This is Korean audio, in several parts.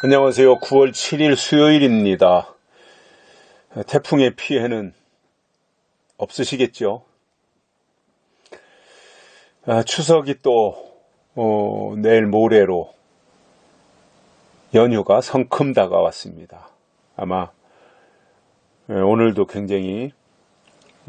안녕하세요. 9월 7일 수요일입니다. 태풍의 피해는 없으시겠죠? 아, 추석이 또 어, 내일 모레로 연휴가 성큼 다가왔습니다. 아마 에, 오늘도 굉장히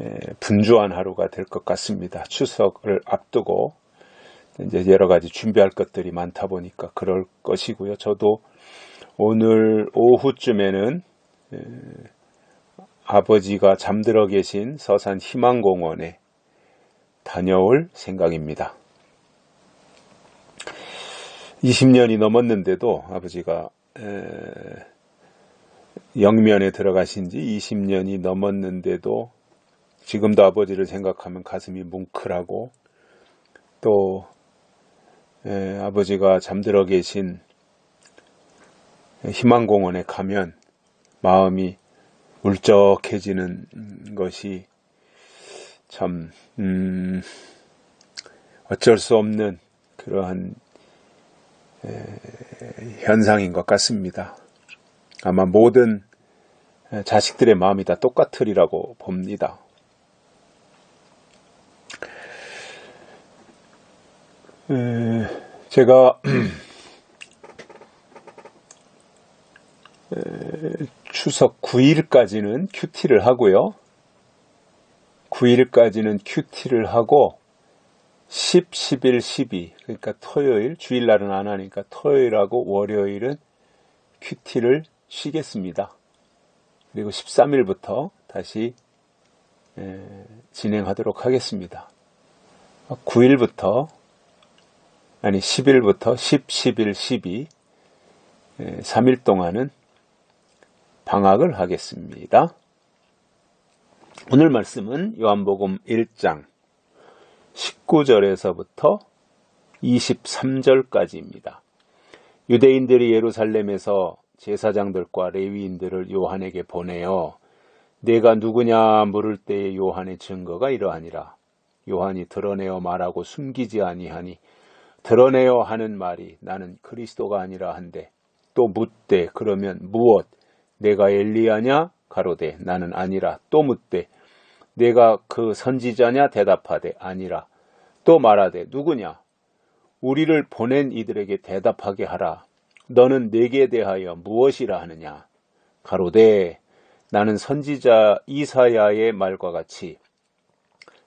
에, 분주한 하루가 될 것 같습니다. 추석을 앞두고 이제 여러 가지 준비할 것들이 많다 보니까 그럴 것이고요. 저도 오늘 오후쯤에는 에, 아버지가 잠들어 계신 서산 희망공원에 다녀올 생각입니다. 20년이 넘었는데도 아버지가 에, 영면에 들어가신 지 20년이 넘었는데도 지금도 아버지를 생각하면 가슴이 뭉클하고 또 에, 아버지가 잠들어 계신 희망공원에 가면 마음이 울적해지는 것이 참 음, 어쩔 수 없는 그러한 에, 현상인 것 같습니다. 아마 모든 자식들의 마음이 다 똑같으리라고 봅니다. 에, 제가 추석 9일까지는 큐티를 하고요. 9일까지는 큐티를 하고 10, 11, 12 그러니까 토요일 주일날은 안 하니까 토요일하고 월요일은 큐티를 쉬겠습니다. 그리고 13일부터 다시 에, 진행하도록 하겠습니다. 9일부터 아니 10일부터 10, 11, 12 에, 3일 동안은 방학을 하겠습니다. 오늘 말씀은 요한복음 1장 19절에서부터 23절까지입니다. 유대인들이 예루살렘에서 제사장들과 레위인들을 요한에게 보내어 내가 누구냐 물을 때에 요한의 증거가 이러하니라. 요한이 드러내어 말하고 숨기지 아니하니 드러내어 하는 말이 나는 그리스도가 아니라 한데 또 묻되 그러면 무엇 내가 엘리야냐? 가로되 나는 아니라 또 묻되 내가 그 선지자냐? 대답하되 아니라 또 말하되 누구냐? 우리를 보낸 이들에게 대답하게 하라. 너는 내게 대하여 무엇이라 하느냐? 가로되 나는 선지자 이사야의 말과 같이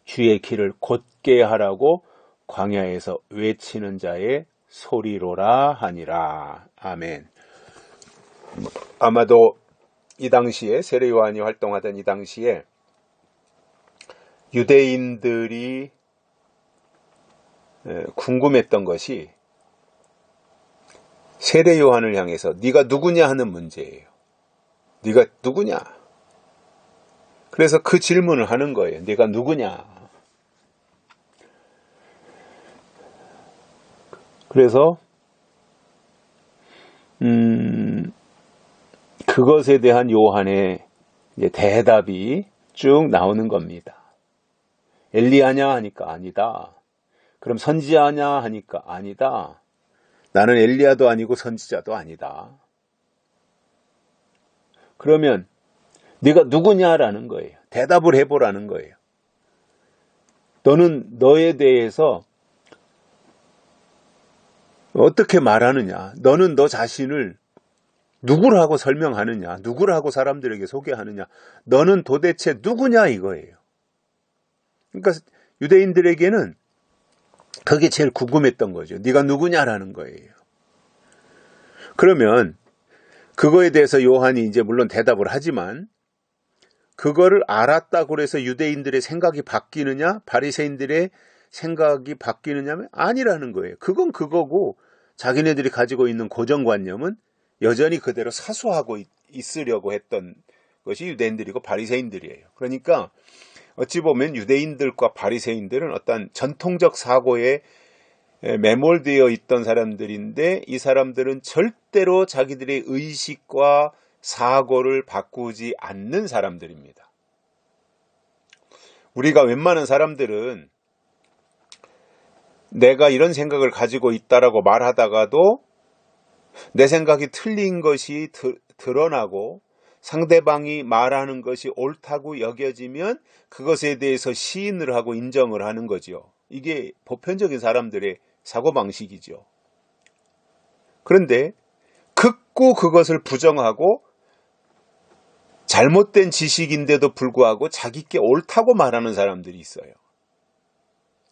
주의 길을 곧게 하라고 광야에서 외치는 자의 소리로라 하니라. 아멘. 아마도 이 당시에 세례 요한이 활동하던 이 당시에 유대인들이 궁금했던 것이 세례 요한을 향해서 네가 누구냐 하는 문제예요. 네가 누구냐? 그래서 그 질문을 하는 거예요. 네가 누구냐? 그래서 음 그것에 대한 요한의 대답이 쭉 나오는 겁니다. 엘리야냐 하니까 아니다. 그럼 선지자냐 하니까 아니다. 나는 엘리야도 아니고 선지자도 아니다. 그러면 네가 누구냐라는 거예요. 대답을 해보라는 거예요. 너는 너에 대해서 어떻게 말하느냐? 너는 너 자신을 누구라고 설명하느냐? 누구라고 사람들에게 소개하느냐? 너는 도대체 누구냐 이거예요. 그러니까 유대인들에게는 그게 제일 궁금했던 거죠. 네가 누구냐라는 거예요. 그러면 그거에 대해서 요한이 이제 물론 대답을 하지만 그거를 알았다고 해서 유대인들의 생각이 바뀌느냐? 바리새인들의 생각이 바뀌느냐면 아니라는 거예요. 그건 그거고 자기네들이 가지고 있는 고정관념은 여전히 그대로 사수하고 있으려고 했던 것이 유대인들이고 바리새인들이에요. 그러니까 어찌 보면 유대인들과 바리새인들은 어떤 전통적 사고에 매몰되어 있던 사람들인데 이 사람들은 절대로 자기들의 의식과 사고를 바꾸지 않는 사람들입니다. 우리가 웬만한 사람들은 내가 이런 생각을 가지고 있다라고 말하다가도 내 생각이 틀린 것이 드, 드러나고 상대방이 말하는 것이 옳다고 여겨지면 그것에 대해서 시인을 하고 인정을 하는 거죠. 이게 보편적인 사람들의 사고방식이죠. 그런데 극구 그것을 부정하고 잘못된 지식인데도 불구하고 자기께 옳다고 말하는 사람들이 있어요.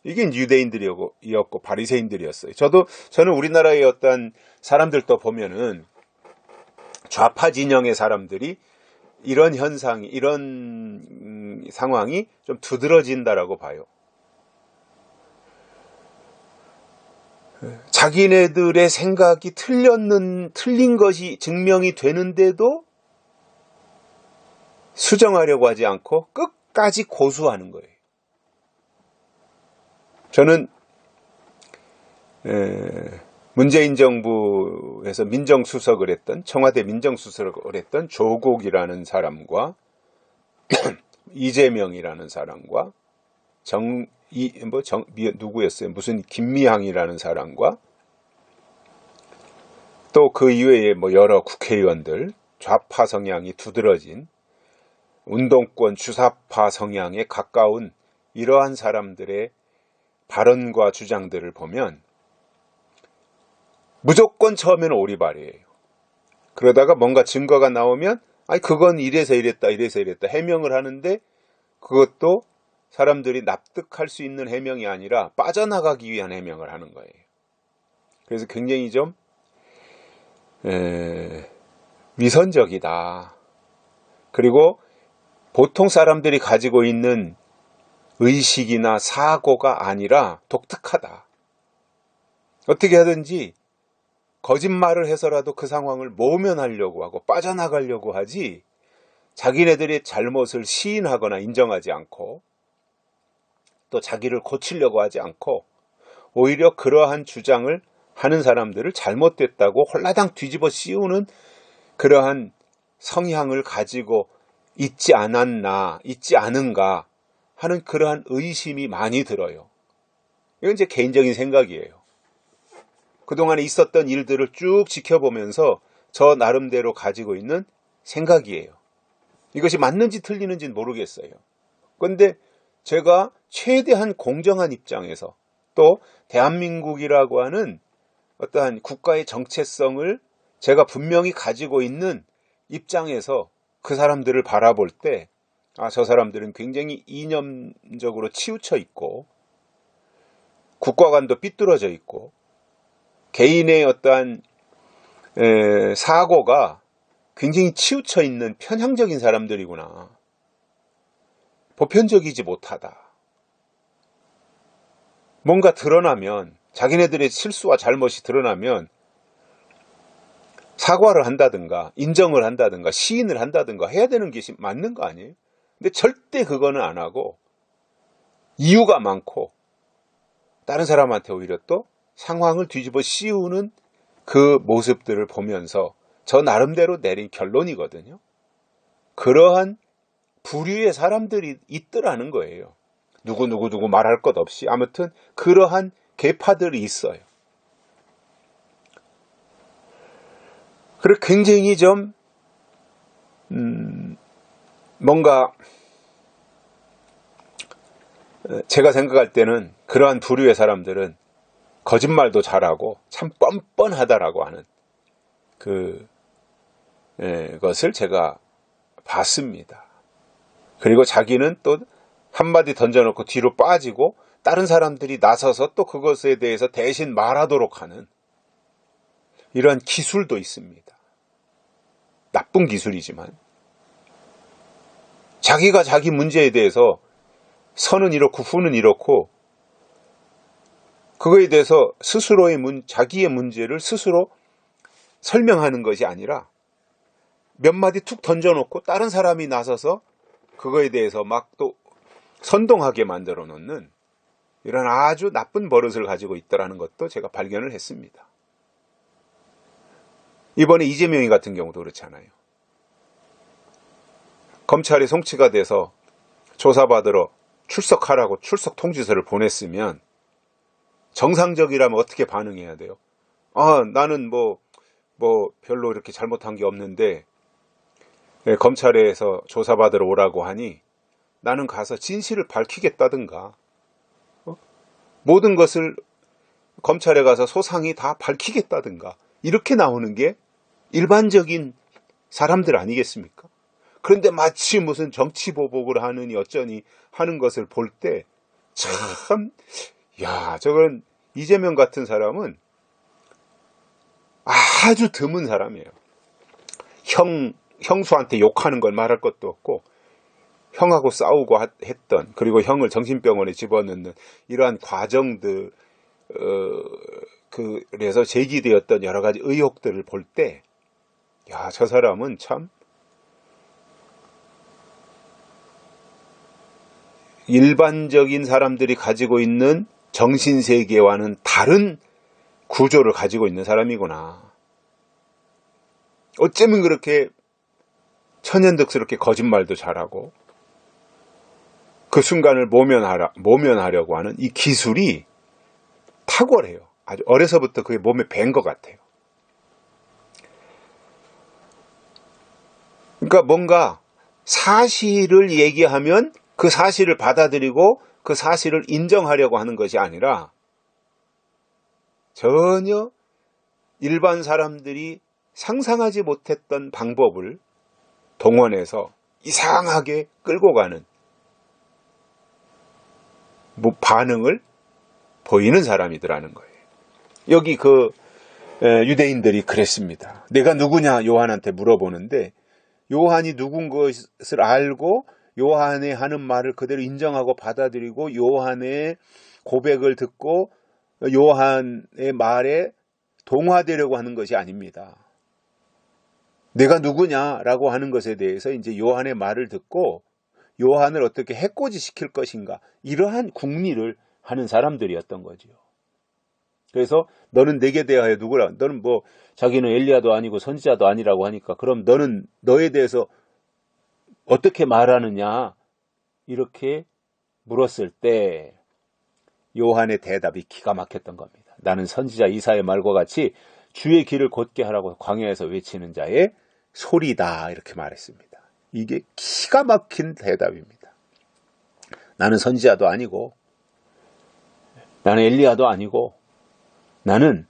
이게 유대인들이었고 바리새인들이었어요. 저도 저는 우리나라의 어떤 사람들도 보면은 좌파 진영의 사람들이 이런 현상이 이런 음, 상황이 좀 두드러진다라고 봐요. 자기네들의 생각이 틀렸는 틀린 것이 증명이 되는데도 수정하려고 하지 않고 끝까지 고수하는 거예요. 저는 에, 문재인 정부에서 민정수석을 했던 청와대 민정수석을 했던 조국이라는 사람과 이재명이라는 사람과 정 이뭐 누구였어요? 무슨 김미향이라는 사람과 또 그 이외에 뭐 여러 국회의원들 좌파 성향이 두드러진 운동권 주사파 성향에 가까운 이러한 사람들의 발언과 주장들을 보면 무조건 처음에는 오리발이에요. 그러다가 뭔가 증거가 나오면 아니 그건 이래서 이랬다 이래서 이랬다 해명을 하는데 그것도 사람들이 납득할 수 있는 해명이 아니라 빠져나가기 위한 해명을 하는 거예요. 그래서 굉장히 좀 에, 위선적이다. 그리고 보통 사람들이 가지고 있는 의식이나 사고가 아니라 독특하다. 어떻게 하든지 거짓말을 해서라도 그 상황을 모면하려고 하고 빠져나가려고 하지 자기네들의 잘못을 시인하거나 인정하지 않고 또 자기를 고치려고 하지 않고 오히려 그러한 주장을 하는 사람들을 잘못됐다고 홀라당 뒤집어 씌우는 그러한 성향을 가지고 있지 않았나, 있지 않은가 하는 그러한 의심이 많이 들어요. 이건 제 개인적인 생각이에요. 그동안에 있었던 일들을 쭉 지켜보면서 저 나름대로 가지고 있는 생각이에요. 이것이 맞는지 틀리는지는 모르겠어요. 그런데 제가 최대한 공정한 입장에서 또 대한민국이라고 하는 어떠한 국가의 정체성을 제가 분명히 가지고 있는 입장에서 그 사람들을 바라볼 때, 아, 저 사람들은 굉장히 이념적으로 치우쳐 있고, 국가관도 삐뚤어져 있고, 개인의 어떠한 에, 사고가 굉장히 치우쳐 있는 편향적인 사람들이구나. 보편적이지 못하다. 뭔가 드러나면, 자기네들의 실수와 잘못이 드러나면, 사과를 한다든가, 인정을 한다든가, 시인을 한다든가 해야 되는 것이 맞는 거 아니에요? 근데 절대 그거는 안 하고, 이유가 많고, 다른 사람한테 오히려 또 상황을 뒤집어 씌우는 그 모습들을 보면서 저 나름대로 내린 결론이거든요. 그러한 부류의 사람들이 있더라는 거예요. 누구누구 누구 말할 것 없이 아무튼 그러한 계파들이 있어요. 그리고 굉장히 좀 음, 뭔가 제가 생각할 때는 그러한 부류의 사람들은 거짓말도 잘하고 참 뻔뻔하다라고 하는 그 예, 것을 제가 봤습니다. 그리고 자기는 또 한마디 던져놓고 뒤로 빠지고 다른 사람들이 나서서 또 그것에 대해서 대신 말하도록 하는 이러한 기술도 있습니다. 나쁜 기술이지만 자기가 자기 문제에 대해서 선은 이렇고 후는 이렇고 그거에 대해서 스스로의 문, 자기의 문제를 스스로 설명하는 것이 아니라 몇 마디 툭 던져놓고 다른 사람이 나서서 그거에 대해서 막 또 선동하게 만들어 놓는 이런 아주 나쁜 버릇을 가지고 있다라는 것도 제가 발견을 했습니다. 이번에 이재명이 같은 경우도 그렇잖아요. 검찰이 송치가 돼서 조사받으러 출석하라고 출석 통지서를 보냈으면 정상적이라면 어떻게 반응해야 돼요? 아, 나는 뭐, 뭐 별로 이렇게 잘못한 게 없는데 예, 검찰에서 조사받으러 오라고 하니 나는 가서 진실을 밝히겠다든가 어? 모든 것을 검찰에 가서 소상히 다 밝히겠다든가 이렇게 나오는 게 일반적인 사람들 아니겠습니까? 그런데 마치 무슨 정치 보복을 하느니 어쩌니 하는 것을 볼 때 참, 야, 저건 이재명 같은 사람은 아주 드문 사람이에요. 형, 형수한테 욕하는 걸 말할 것도 없고, 형하고 싸우고 하- 했던, 그리고 형을 정신병원에 집어넣는 이러한 과정들, 어, 그, 그래서 제기되었던 여러 가지 의혹들을 볼 때, 야, 저 사람은 참, 일반적인 사람들이 가지고 있는 정신 세계와는 다른 구조를 가지고 있는 사람이구나. 어쩌면 그렇게 천연덕스럽게 거짓말도 잘하고 그 순간을 모면하라, 모면하려고 하는 이 기술이 탁월해요. 아주 어려서부터 그게 몸에 밴 것 같아요. 그러니까 뭔가 사실을 얘기하면 그 사실을 받아들이고 그 사실을 인정하려고 하는 것이 아니라 전혀 일반 사람들이 상상하지 못했던 방법을 동원해서 이상하게 끌고 가는 뭐 반응을 보이는 사람이더라는 거예요. 여기 그 에, 유대인들이 그랬습니다. 내가 누구냐 요한한테 물어보는데 요한이 누군 것을 알고 요한의 하는 말을 그대로 인정하고 받아들이고 요한의 고백을 듣고 요한의 말에 동화되려고 하는 것이 아닙니다. 내가 누구냐라고 하는 것에 대해서 이제 요한의 말을 듣고 요한을 어떻게 해코지 시킬 것인가 이러한 궁리를 하는 사람들이었던 거지요. 그래서 너는 내게 대하여 누구라? 너는 뭐 자기는 엘리야도 아니고 선지자도 아니라고 하니까 그럼 너는 너에 대해서 어떻게 말하느냐 이렇게 물었을 때 요한의 대답이 기가 막혔던 겁니다. 나는 선지자 이사의 말과 같이 주의 길을 곧게 하라고 광야에서 외치는 자의 소리다 이렇게 말했습니다. 이게 기가 막힌 대답입니다. 나는 선지자도 아니고 나는 엘리야도 아니고 나는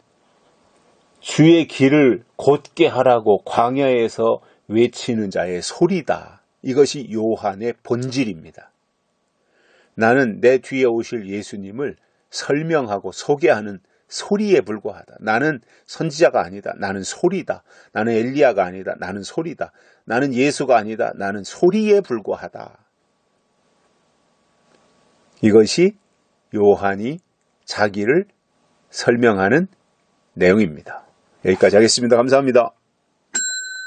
주의 길을 곧게 하라고 광야에서 외치는 자의 소리다. 이것이 요한의 본질입니다. 나는 내 뒤에 오실 예수님을 설명하고 소개하는 소리에 불과하다. 나는 선지자가 아니다. 나는 소리다. 나는 엘리야가 아니다. 나는 소리다. 나는 예수가 아니다. 나는 소리에 불과하다. 이것이 요한이 자기를 설명하는 내용입니다. 여기까지 하겠습니다. 감사합니다.